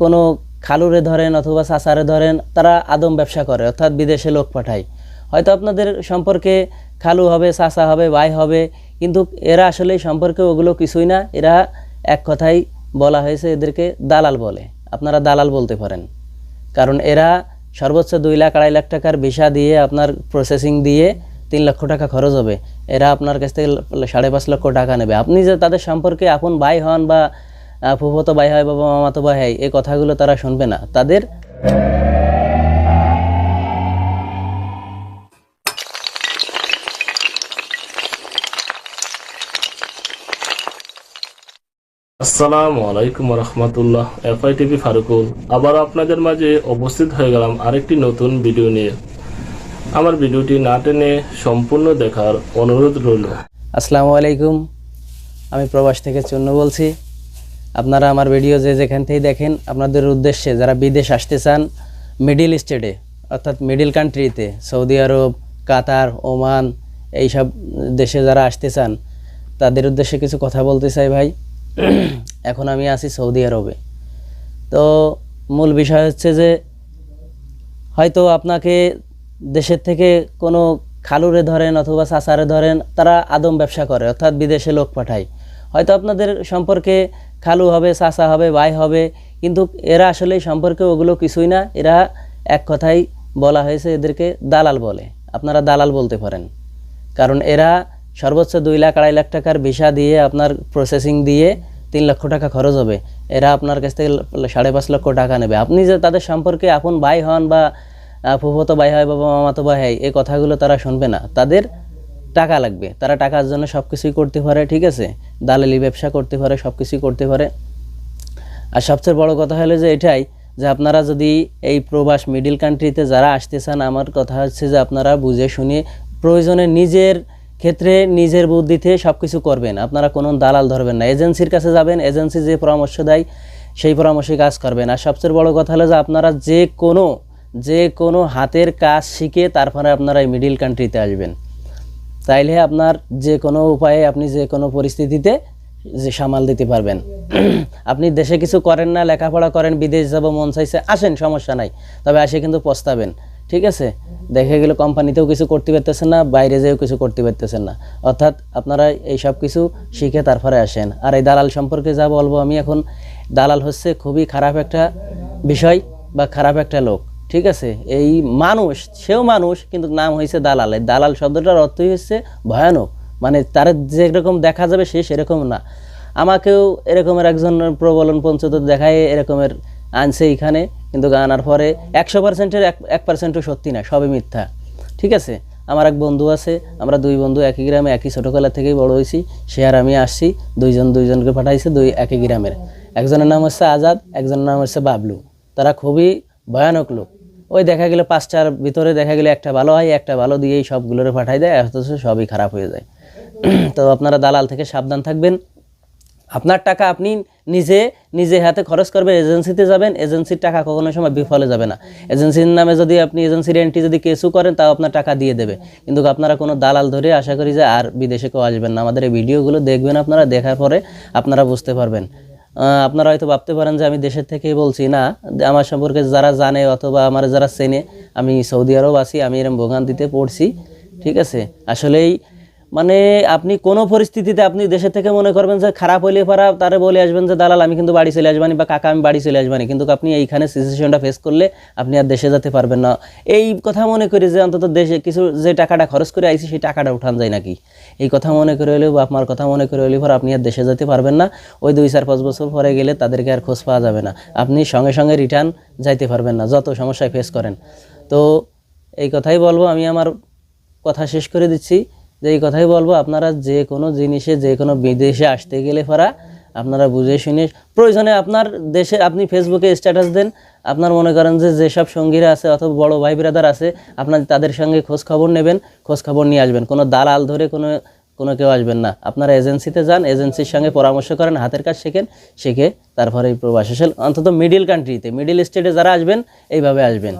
কোনো খালুরে ধরেন অথবা সাসারে ধরেন, তারা আদম ব্যবসা করে, অর্থাৎ বিদেশে লোক পাঠায়। হয়তো আপনাদের সম্পর্কে খালু হবে সাসা হবে, ভাই হবে, কিন্তু এরা আসলে সম্পর্কে ওগুলো কিছুই না। এরা এক কথাই বলা হয়েছে, এদেরকে দালাল বলে। আপনারা দালাল বলতে পারেন। কারণ এরা সর্বোচ্চ দুই লাখ, আড়াই লাখ টাকার ভিসা দিয়ে, আপনার প্রসেসিং দিয়ে তিন লক্ষ টাকা খরচ হবে। এরা আপনার কাছ থেকে সাড়ে পাঁচ লক্ষ টাকা নেবে। আপনি যে তাদের সম্পর্কে আপন ভাই হন বা ফুফতো ভাই হয় বা মামাতো ভাই হয় এই কথাগুলো তারা শুনবে না। তাদের আসসালামু আলাইকুম রহমতুল্লাহ এফআই টিভি ফারুকুল। আবার আপনাদের মাঝে উপস্থিত হয়ে গেলাম আরেকটি নতুন ভিডিও নিয়ে। আমার ভিডিওটি না টেনে সম্পূর্ণ দেখার অনুরোধ রইল। আসসালামু আলাইকুম আমি প্রবাস থেকে চূন্য বলছি। আপনারা আমার ভিডিও যে যেখান থেকেই দেখেন, আপনাদের উদ্দেশ্যে যারা বিদেশ আসতে চান মিডিল স্টেটে অর্থাৎ মিডিল কান্ট্রিতে সৌদি আরব, কাতার, ওমান, এইসব দেশে যারা আসতে চান, তাদের উদ্দেশ্যে কিছু কথা বলতে চাই ভাই। এখন আমি আছি সৌদি আরবে। তো মূল বিষয় হচ্ছে যে, হয়তো আপনাকে দেশের থেকে কোনো খালুরে ধরেন অথবা চাচারে ধরেন, তারা আদম ব্যবসা করে, অর্থাৎ বিদেশে লোক পাঠায়। হয়তো আপনাদের সম্পর্কে খালু হবে, চাচা হবে, ভাই হবে, কিন্তু এরা আসলে সম্পর্কে ওগুলো কিছুই না। এরা এক কথাই বলা হয়েছে এদেরকে দালাল বলে। আপনারা দালাল বলতে পারেন। কারণ এরা সর্বোচ্চ দুই লাখ, আড়াই লাখ টাকার ভিসা দিয়ে আপনার প্রসেসিং দিয়ে তিন লক্ষ টাকা খরচ হবে। এরা আপনার কাছ থেকে সাড়ে পাঁচ লক্ষ টাকা নেবে। আপনি যে তাদের সম্পর্কে আপন ভাই হন বা ফুফতো ভাই হয় বা মামাতো ভাই হয়, এই কথাগুলো তারা শুনবে না। তাদের টাকা লাগবে। তারা টাকার জন্য সব কিছুই করতে পারে, ঠিক আছে? দালালি ব্যবসা করতে পারে সব কিছুই করতে পারে। আর সবচেয়ে বড় কথা হলো যে এটাই, যে আপনারা যদি এই প্রবাস মিডিল কান্ট্রিতে যারা আসতে চান, আমার কথা হচ্ছে যে আপনারা বুঝে শুনে প্রয়োজনে নিজের ক্ষেত্রে নিজের বুদ্ধিতে সব কিছু করবেন। আপনারা কোনো দালাল ধরবেন না। এজেন্সির কাছে যাবেন, এজেন্সি যে পরামর্শ দেয়, সেই পরামর্শে কাজ করবেন। আর সবচেয়ে বড় কথা হলো যে আপনারা যে কোনো যে কোনো হাতের কাজ শিখে তারপরে আপনারা এই মিডিল কান্ট্রিতে আসবেন। তাইলে আপনার যে কোনো উপায়ে আপনি যে কোনো পরিস্থিতিতে যে সামাল দিতে পারবেন। আপনি দেশে কিছু করেন না, লেখাপড়া করেন, বিদেশ যাব, মন চাইছে, আসেন, সমস্যা নাই। তবে আসে কিন্তু পস্তাবেন, ঠিক আছে? দেখে গেলে কোম্পানিতেও কিছু করতে পারতেছেন না, বাইরে যেয়েও কিছু করতে পারতেছেন না। অর্থাৎ আপনারা এই সব কিছু শিখে তারপরে আসেন। আর এই দালাল সম্পর্কে যা বলব আমি এখন, দালাল হচ্ছে খুবই খারাপ একটা বিষয় বা খারাপ একটা লোক। ঠিক আছে? এই মানুষ, সেও মানুষ, কিন্তু নাম হয়েছে দালাল। এই দালাল শব্দটার অর্থই হচ্ছে ভয়ানক। মানে তার যেরকম দেখা যাবে, সে সেরকম না। আমাকেও এরকমের একজন প্রবলন পঞ্চত দেখায়, এরকমের আনছে এখানে কিন্তু আনার পরে একশো পার্সেন্টের এক এক পার্সেন্টও সত্যি না, সবই মিথ্যা। ঠিক আছে? আমার এক বন্ধু আছে, আমরা দুই বন্ধু একই গ্রামে, একই ছোটোবেলা থেকেই বড় হয়েছি। সে আর আমি আসছি, দুইজন দুইজনকে পাঠাইছে, দুই একই গ্রামের। একজনের নাম হচ্ছে আজাদ, একজনের নাম হচ্ছে বাবলু। তারা খুবই ভয়ানক লোক। ওই দেখা গেলে পাঁচটার ভিতরে দেখা গেলে একটা ভালো হয়, একটা ভালো দিয়েই সবগুলোরে পাঠাই দেয়, অথচ সবই খারাপ হয়ে যায়। তো আপনারা দালাল থেকে সাবধান থাকবেন। আপনার টাকা আপনি নিজে নিজে হাতে খরচ করবেন, এজেন্সিতে যাবেন, এজেন্সির টাকা কখনো সময় বিফলে যাবে না। এজেন্সির নামে যদি আপনি, এজেন্সির এন্ট্রি যদি কেসও করেন, তাও আপনার টাকা দিয়ে দেবে। কিন্তু আপনারা কোনো দালাল ধরে আশা করি যে আর বিদেশে কেউ আসবেন না। আমাদের এই ভিডিওগুলো দেখবেন আপনারা, দেখার পরে আপনারা বুঝতে পারবেন। আপনারা হয়তো ভাবতে পারেন যে আমি দেশের থেকেই বলছি, না। আমার সম্পর্কে যারা জানে অথবা আমার যারা চেনে, আমি সৌদি আরব আছি, আমি এরকম ভোগান্তিতে পড়ছি, ঠিক আছে? আসলেই মানে আপনি কোনো পরিস্থিতিতে আপনি দেশের থেকে মনে করবেন যে খারাপ হইলে পারা তারে বলে আসবেন যে, দালাল, আমি কিন্তু বাড়ি চলে আসবানি বা, কাকা, আমি বাড়ি চলে আসবানি। কিন্তু আপনি এইখানে সিচুয়েশনটা ফেস করলে আপনি আর দেশে যেতে পারবেন না। এই কথা মনে করি যে, অন্তত দেশে কিছু যে টাকাটা খরচ করে আইছি, সেই টাকাটা উঠান যায় নাকি? এই কথা মনে করে হলেও বা, আপনার কথা মনে করে হলেও পর আপনি আর দেশে যেতে পারবেন না। ওই দুই চার পাঁচ বছর পরে গেলে তাদেরকে আর খোঁজ পাওয়া যাবে না। আপনি সঙ্গে সঙ্গে রিটার্ন যাইতে পারবেন না, যত সমস্যায় ফেস করেন। তো এই কথাই বলব, আমি আমার কথা শেষ করে দিচ্ছি। যে এই কথাই বলব, আপনারা যে কোনো জিনিসে, যে কোনো বিদেশে আসতে গেলে পরা আপনারা বুঝে শুনে, প্রয়োজনে আপনার দেশে আপনি ফেসবুকে স্ট্যাটাস দেন। আপনার মনে করেন যে যেসব সঙ্গীরা আছে অথবা বড় ভাই ব্রাদার আছে, আপনার তাদের সঙ্গে খোঁজ খবর নেবেন, খোঁজ খবর নিয়ে আসবেন। কোনো দালাল ধরে কোনো কোনো কেউ আসবেন না। আপনারা এজেন্সিতে যান এজেন্সির সঙ্গে পরামর্শ করেন, হাতের কাজ শেখেন, শিখে তারপরে এই প্রবাস। অন্তত মিডিল কান্ট্রিতে মিডিল স্টেটে যারা আসবেন, এইভাবে আসবেন।